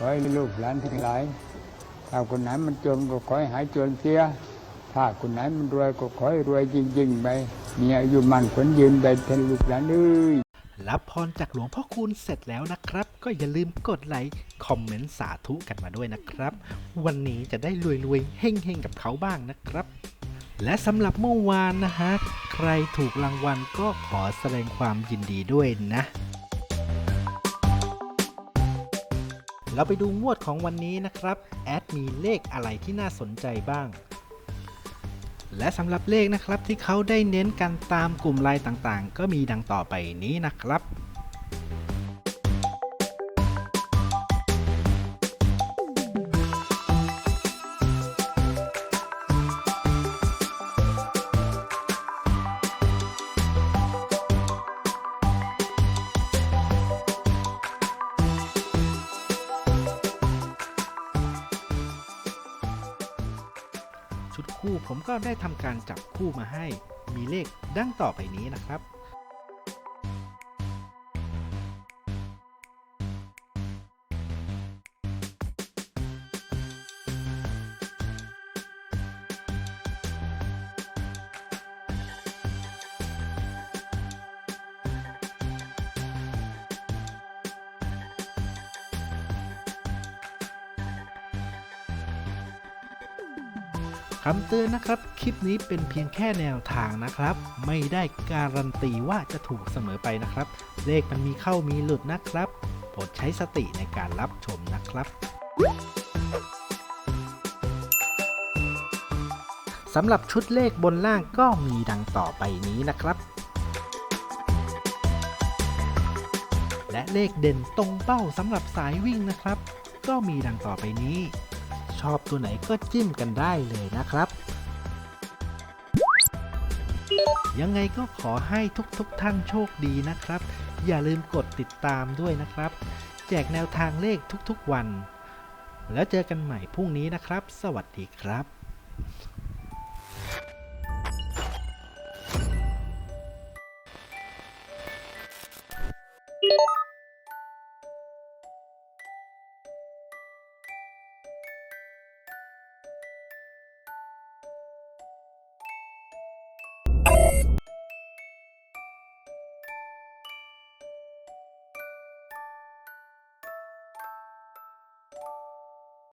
ขอให้ลูกหลานทั้งหลาย ถ้าคนไหนมันจนก็ขอให้หายจนเสีย ถ้าคนไหนมันรวยก็ขอให้รวยจริง ๆ ไปมีอายุมันขนยืนไปเทนลูกหลานเอ้ยรับพรจากหลวงพ่อคูณเสร็จแล้วนะครับ ก็อย่าลืมกดไลค์คอมเมนต์สาธุกันมาด้วยนะครับ วันนี้จะได้รวยๆเฮ่งๆกับเขาบ้างนะครับ และสำหรับเมื่อวานนะฮะ ใครถูกรางวัลก็ขอแสดงความยินดีด้วยนะ เราไปดูงวดของวันนี้นะครับ แอดมีเลขอะไรที่น่าสนใจบ้าง และสำหรับเลขนะครับที่เขาได้เน้นกันตามกลุ่มไลน์ต่างๆ ก็มีดังต่อไปนี้นะครับ ชุดคู่ ผมก็ได้ทำการจับคู่มาให้ มีเลขดังต่อไปนี้นะครับ คำเตือนนะครับ คลิปนี้เป็นเพียงแค่แนวทางนะครับ ไม่ได้การันตีว่าจะถูกเสมอไปนะครับ เลขมันมีเข้ามีหลุดนะครับโปรดใช้สติในการรับชมนะครับสำหรับชุดเลขบนล่างก็มีดังต่อไปนี้นะครับ และเลขเด่นตรงเป้าสำหรับสายวิ่งนะครับ ก็มีดังต่อไปนี้ ชอบตัวไหนก็จิ้มกันได้เลยนะครับ ยังไงก็ขอให้ทุกๆทท่านโชคดีนะครับ อย่าลืมกดติดตามด้วยนะครับ แจกแนวทางเลขทุกๆวัน แล้วเจอกันใหม่พรุ่งนี้นะครับ สวัสดีครับ